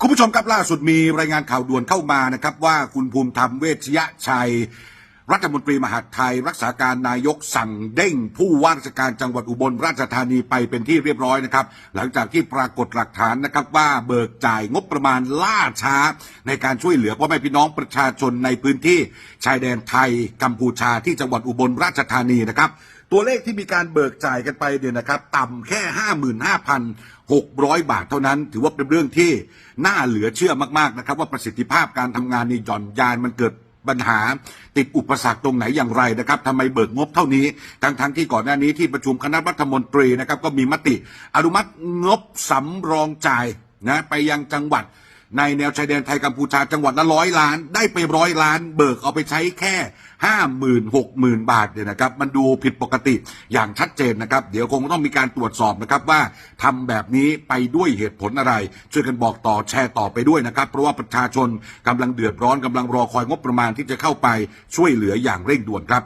คุณผู้ชมครับล่าสุดมีรายงานข่าวด่วนเข้ามานะครับ ว่าคุณภูมิธรรมเวชยชัย รัฐมนตรีมหาดไทย รักษาการนายกสั่งเด้ง ผู้ว่าราชการจังหวัดอุบลราชธานีไปเป็นที่เรียบร้อยนะครับ หลังจากที่ปรากฏหลักฐานนะครับว่าเบิกจ่ายงบประมาณล่าช้า ในการช่วยเหลือพ่อแม่พี่น้องประชาชนในพื้นที่ ชายแดนไทยกัมพูชาที่จังหวัดอุบลราชธานีนะครับตัวเลขที่มีการเบิกจ่ายกันไปเนี่ยนะครับ ต่ำแค่ 55,600 บาทเท่านั้น ถือว่าเป็นเรื่องที่น่าเหลือเชื่อมากๆนะครับ ว่าประสิทธิภาพการทำงานในหย่อนยานมันเกิด ปัญหา ติดอุปสรรคตรงไหนอย่างไรนะครับทำไมเบิกงบเท่านี้ ทั้งทั้งๆที่ก่อนหน้านี้ที่ประชุมคณะรัฐมนตรีนะครับก็มีมติ อนุมัติงบสำรองจ่ายนะไปยังจังหวัด ในแนวชายแดนไทยกัมพูชาจังหวัดละร้อยล้าน ได้ไปร้อยล้าน เบิกเอาไปใช้แค่ ห้าหมื่นหกหมื่นบาทเนี่ยนะครับมันดูผิดปกติอย่างชัดเจนนะครับ เดี๋ยวคงต้องมีการตรวจสอบนะครับว่าทำแบบนี้ไปด้วยเหตุผลอะไร ช่วยกันบอกต่อแชร์ต่อไปด้วยนะครับ เพราะว่าประชาชนกำลังเดือดร้อนกำลังรอคอยงบประมาณที่จะเข้าไปช่วยเหลืออย่างเร่งด่วนครับ